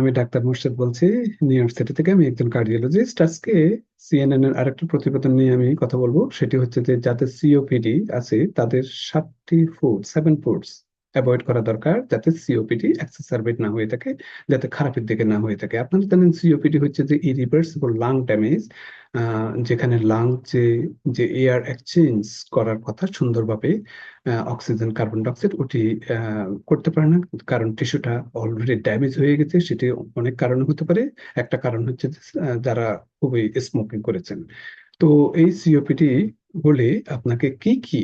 আমি ডাক্তার মোর্শেদ বলছি? New York city থেকে আমি একজন কার্ডিওলজিস্ট আজকে সিএনএন এর আরেকটা প্রতিবেদন নিয়ে আমি কথা বলব। সেটি হচ্ছে যে যাদের সিওপিডি আছে, তাদের সাতটি ফুড সেভেন ফুডস অ্যাভয়েড করা দরকার যাতে সিওপিডি এক্সাসারবেট না হয়ে থাকে, যাতে খারাপের দিকে না হয়ে থাকে। আপনারা জানেন সিওপিডি হচ্ছে যে ইরিভার্সিবল লাং ড্যামেজ যেখানে লাং যে যে এয়ার এক্সচেঞ্জ করার কথা সুন্দরভাবে অক্সিজেন কার্বন ডাইঅক্সাইড ওটি করতে পারে না। কারণ টিস্যুটা অলরেডি ড্যামেজ হয়ে গেছে, সেটি অনেক কারণে হতে পারে। একটা কারণ হচ্ছে যারা খুবই স্মোকিং করেছেন। তো এই সিওপিডি হলে আপনাকে কি কি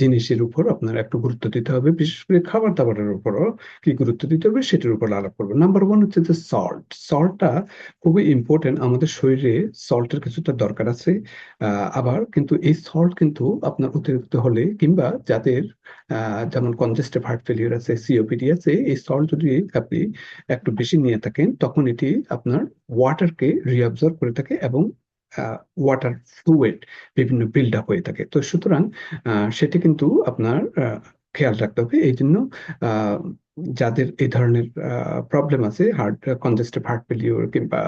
জিনিসের উপর আপনার একটু গুরুত্ব দিতে হবে, বিশেষ করে খাবার দাবারের উপরও কি গুরুত্ব দিতে হবে সেটির উপর আলাপ করব নাম্বার ওয়ান হচ্ছে যে সল্ট সল্টটা খুবই ইম্পর্টেন্ট আমাদের শরীরে সল্টের কিছুটা দরকার আছে। আবার কিন্তু এই সল্ট কিন্তু আপনার অতিরিক্ত হলে কিংবা যাদের যেমন কনজেস্টিভ হার্ট ফেলিয়ার আছে সিওপিডি আছে, এই সল্ট যদি আপনি একটু বেশি নিয়ে থাকেন, তখন এটি আপনার ওয়াটারকে রিঅবজার্ভ করে থাকে এবং ওয়াটার ফ্লুয়েড বিভিন্ন বিল্ড আপ হয়ে থাকে। তো সুতরাং সেটি কিন্তু আপনার খেয়াল রাখতে হবে। এই জন্য যাদের এই ধরনের প্রবলেম আছে হার্ট কনজেস্টিভ হার্ট ফেলিওর কিংবা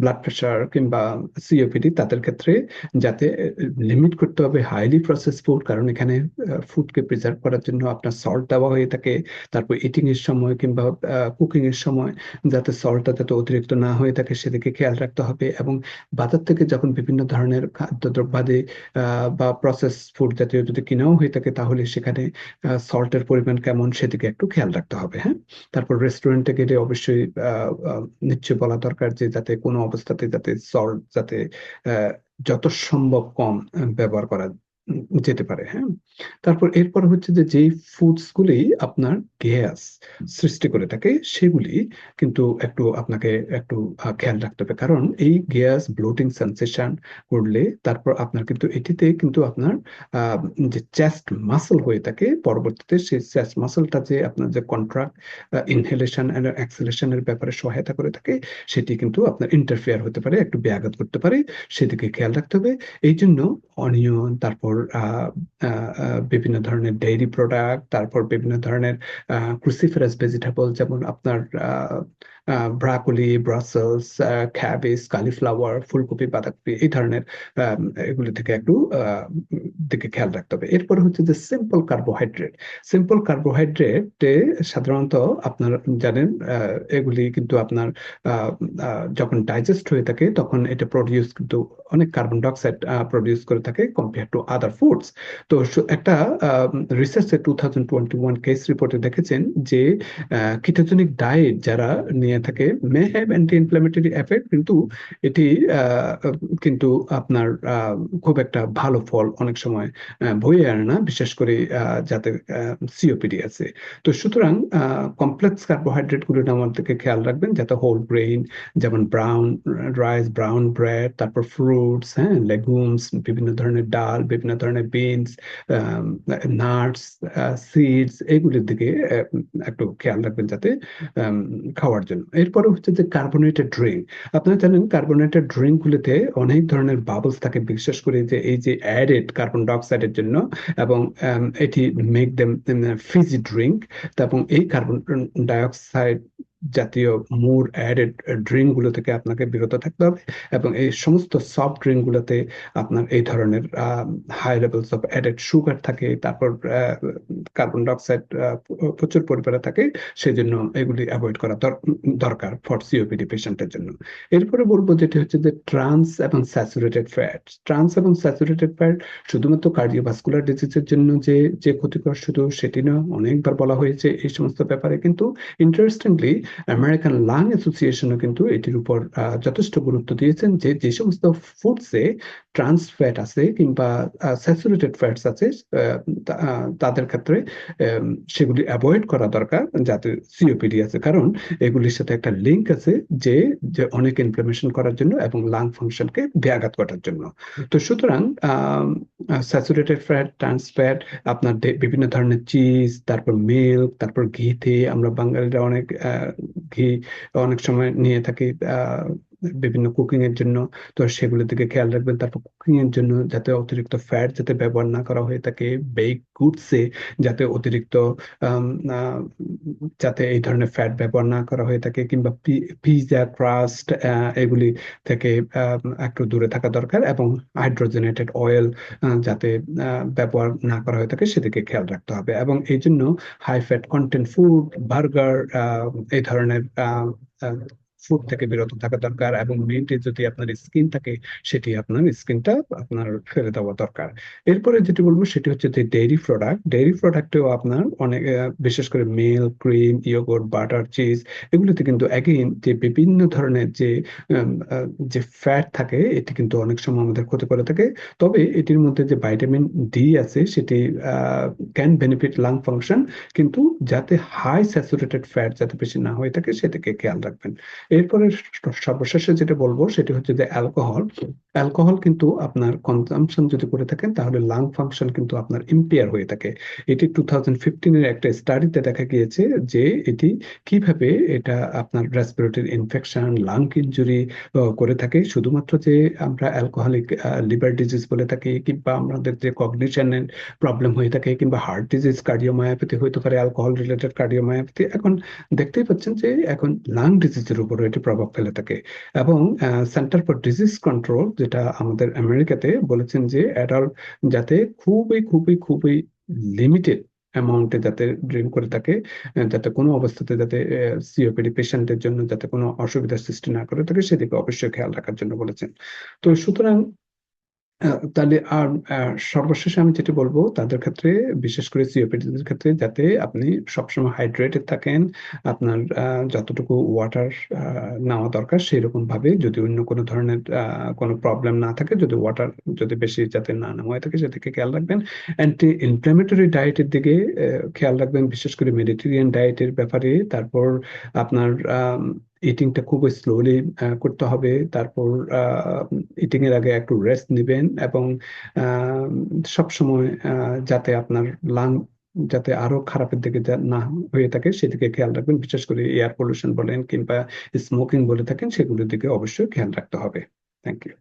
ব্লাড প্রেশার কিংবা সিওপিডি তাদের ক্ষেত্রে যাতে লিমিট করতে হবে হাইলি প্রসেস ফুড কারণ এখানে ফুডকে প্রিজার্ভ করার জন্য আপনার সল্ট দেওয়া হয়ে থাকে, তারপর ইটিং এর সময় কিংবা কুকিং এর সময় যাতে সল্টটা যাতে অতিরিক্ত না হয়ে থাকে, সেদিকে খেয়াল রাখতে হবে এবং বাজার থেকে যখন বিভিন্ন ধরনের খাদ্যদ্রব্যাদি বা প্রসেস ফুড জাতীয় যদি কিনাও হয়ে থাকে, তাহলে সেখানে সল্টের পরিমাণ কেমন, সেদিকে একটু খেয়াল রাখতে হবে। হবে হ্যাঁ? তারপর রেস্টুরেন্টে গেলে অবশ্যই নিশ্চয় বলা দরকার যে যাতে কোনো অবস্থাতে যাতে সল্ট যাতে যত সম্ভব কম ব্যবহার করা যেতে পারে হ্যাঁ? তারপর এরপর হচ্ছে যে যেই ফুডস গুলি আপনার গ্যাস সৃষ্টি করে থাকে, সেগুলি কিন্তু একটু আপনাকে একটু খেয়াল রাখতে হবে। কারণ এই গ্যাস ব্লোটিং সেন্সেশন করলে তারপর আপনার কিন্তু এটিতে কিন্তু আপনার যে চেস্ট মাসল হয়ে থাকে, পরবর্তীতে সেই চেস্ট মাসলটা যে আপনার যে কন্ট্রাক্ট ইনহেলেশন এন্ড এক্সেলেশনের ব্যাপারে সহায়তা করে থাকে, সেটি কিন্তু আপনার ইন্টারফেয়ার হতে পারে, একটু ব্যাঘাত করতে পারে, সেদিকে খেয়াল রাখতে হবে। এই জন্য অনিয়ন তারপর বিভিন্ন ধরনের ডেইরি প্রোডাক্ট তারপর বিভিন্ন ধরনের ক্রুসিফারাস ভেজিটেবল যেমন আপনার ব্রাকলি, ব্রাসেলস ক্যাবেজ কালিফ্লাওয়ার, ফুলকপি, বাঁধাকপি, এই ধরনের এগুলি থেকে একটু দিকে খেয়াল রাখতে হবে। এরপরে হচ্ছে যে সিম্পল কার্বোহাইড্রেট সিম্পল কার্বোহাইড্রেটে সাধারণত আপনার জানেন এগুলি কিন্তু আপনার যখন ডাইজেস্ট হয়ে থাকে, তখন এটা প্রডিউস কিন্তু অনেক কার্বন ডাইঅক্সাইড প্রডিউস করে থাকে কম্পেয়ার টু আদার ফুডস তো একটা রিসার্চে two thousand twenty one case রিপোর্টে দেখেছেন যে কিটোজেনিক ডায়েট যারা নিয়ে থাকে may have anti inflammatory effect কিন্তু এটি কিন্তু আপনার খুব একটা ভালো ফল অনেক সময় বয়ে আনে না, বিশেষ করে যাদের সিওপিডি আছে। তো সুতরাং কমপ্লেক্স কার্বোহাইড্রেটগুলো আমাদেরকে খেয়াল রাখবেন, যাতে হোল গ্রেইন যেমন ব্রাউন রাইস ব্রাউন ব্রেড তারপর ফ্রুটস হ্যাঁ লেগুমস বিভিন্ন ধরনের ডাল, বিভিন্ন ধরনের বিনস নাটস সিডস এগুলির দিকে একটু খেয়াল রাখবেন যাতে খাওয়ার জন্য। এরপরে হচ্ছে যে কার্বোনেটেড ড্রিঙ্ক আপনারা জানেন কার্বোনেটেড ড্রিঙ্ক গুলিতে অনেক ধরনের বাবলস থাকে, বিশেষ করে যে এই যে অ্যাডেড কার্বন ডাইঅক্সাইডের জন্য এবং এটি মেক দেম ফিজি ড্রিঙ্ক এবং এই কার্বন ডাইঅক্সাইড জাতীয় মোর অ্যাডেড ড্রিঙ্কগুলো থেকে আপনাকে বিরত থাকতে হবে এবং এই সমস্ত সফট ড্রিঙ্ক গুলোতে আপনার এই ধরনের high levels of added sugar থাকে, তারপর কার্বন ডাইঅক্সাইড প্রচুর পরিমাণে থাকে সেই জন্য এগুলি অ্যাভয়েড করা দরকার ফর সিওপিডি পেশেন্টের জন্য। এরপরে বলব যেটি হচ্ছে যে ট্রান্স এবং স্যাচুরেটেড ফ্যাট ট্রান্স এবং স্যাচুরেটেড ফ্যাট শুধুমাত্র কার্ডিওভাস্কুলার ডিজিজের জন্য যে যে ক্ষতিকর শুধু সেটি না, অনেকবার বলা হয়েছে এই সমস্ত ব্যাপারে, কিন্তু ইন্টারেস্টিংলি আমেরিকান লাং অ্যাসোসিয়েশনও কিন্তু এটির উপর যথেষ্ট গুরুত্ব দিয়েছেন যে যে সমস্ত ফুডসে ট্রান্স ফ্যাট আছে কিংবা স্যাচুরেটেড ফ্যাটস আছে তাদের ক্ষেত্রে সেগুলি অ্যাভয়েড করা দরকার যাতে সিওপিডি আছে। কারণ এগুলির সাথে একটা লিঙ্ক আছে যে অনেক ইনফ্লামেশন করার জন্য এবং লাং ফাংশনকে ব্যাঘাত করার জন্য। তো সুতরাং স্যাচুরেটেড ফ্যাট ট্রান্স ফ্যাট আপনার বিভিন্ন ধরনের চিজ তারপর মিল্ক তারপর ঘিতে, আমরা বাঙালিরা অনেক ঘি অনেক সময় নিয়ে থাকি বিভিন্ন কুকিং এর জন্য। তো সেগুলোর দিকে খেয়াল রাখবেন। তারপর কুকিং এর জন্য যাতে অতিরিক্ত ফ্যাট যাতে ব্যবহার না করা হয়ে থাকে বেক গুডসে যাতে অতিরিক্ত যাতে এই ধরনের ফ্যাট ব্যবহার না করা হয়ে থাকে কিংবা পিজা ক্রাস্ট এগুলি থেকে একটু দূরে থাকা দরকার এবং হাইড্রোজেনেটেড অয়েল যাতে ব্যবহার না করা হয়ে থাকে সেদিকে খেয়াল রাখতে হবে। এবং এই জন্য high fat content food burger এই ধরনের ফুড থেকে বিরত থাকা দরকার এবং মেনলি যদি আপনার স্কিন থাকে, সেটি আপনার স্কিনটা আপনার ফেলে দেওয়া দরকার। এরপরে যেটি বলব, সেটি হচ্ছে যে ডেইরি প্রোডাক্ট ডেইরি প্রোডাক্টেও আপনার অনেক বিশেষ করে milk cream yoghurt butter cheese এগুলোতে কিন্তু অ্যাগেইন যে বিভিন্ন ধরনের যে যে ফ্যাট থাকে, এটি কিন্তু অনেক সময় আমাদের ক্ষতি করে থাকে। তবে এটির মধ্যে যে ভাইটামিন ডি আছে, সেটি ক্যান বেনিফিট লাং ফাংশন কিন্তু যাতে হাই স্যাচুরেটেড ফ্যাট যাতে বেশি না হয়ে থাকে সেদিকে খেয়াল রাখবেন। এরপরে সর্বশেষে যেটা বলব সেটি হচ্ছে যে অ্যালকোহল। অ্যালকোহল কিন্তু আপনার কনজাম্পশন যদি করে থাকেন তাহলে লাং ফাংশন কিন্তু আপনার ইম্পেয়ার হয়ে থাকে। এটি টু থাউজেন্ড ফিফটিনের একটা স্টাডিতে দেখা গিয়েছে যে এটি কীভাবে এটা আপনার রেসপিরেটরি ইনফেকশন লাং ইনজুরি করে থাকে। শুধুমাত্র যে আমরা অ্যালকোহলিক লিভার ডিজিজ বলে থাকি কিংবা আমাদের যে কগনিশনের প্রবলেম হয়ে থাকে কিংবা হার্ট ডিজিজ কার্ডিওমায়োপ্যাথি হতে পারে অ্যালকোহল রিলেটেড কার্ডিওমায়োপ্যাথি এখন দেখতেই পাচ্ছেন যে এখন লাং ডিজিজের উপর এটি প্রভাব ফেলে থাকে। এবং সেন্টার ফর ডিজিজ কন্ট্রোল যেটা আমাদের আমেরিকাতে বলেছেন যে অ্যাডাল্ট যাতে খুবই খুবই খুবই লিমিটেড অ্যামাউন্টে যাতে ড্রিম করে থাকে যাতে কোনো অবস্থাতে যাতে সিওপিডি পেশেন্টের জন্য যাতে কোনো অসুবিধার সৃষ্টি না করে থাকে, সেদিকে অবশ্যই খেয়াল রাখার জন্য বলেছেন। তো সুতরাং তাহলে আর সর্বশেষে আমি যেটা বলব, তাদের ক্ষেত্রে, বিশেষ করে সিওপিডিদের ক্ষেত্রে, যাতে আপনি সবসময় হাইড্রেটেড থাকেন, আপনার যতটুকু ওয়াটার নেওয়া দরকার সেই রকম ভাবে যদি অন্য কোনো ধরনের কোনো প্রবলেম না থাকে, যদি ওয়াটার যদি বেশি যাতে না নেওয়া থাকে, সেদিকে খেয়াল রাখবেন। অ্যান্টি ইনফ্ল্যামেটরি ডায়েটের দিকে খেয়াল রাখবেন, বিশেষ করে মেডিটেরিয়ান ডায়েটের ব্যাপারে। তারপর আপনার ইটিংটা খুব স্লোলি করতে হবে। তারপর ইটিং এর আগে একটু রেস্ট নেবেন এবং সব সময় যাতে আপনার লাং যাতে আরও খারাপের দিকে না হয়ে থাকে সেদিকে খেয়াল রাখবেন। বিশেষ করে এয়ার পলিউশন বলেন কিংবা স্মোকিং বলে থাকেন, সেগুলোর দিকে অবশ্যই খেয়াল রাখতে হবে। Thank you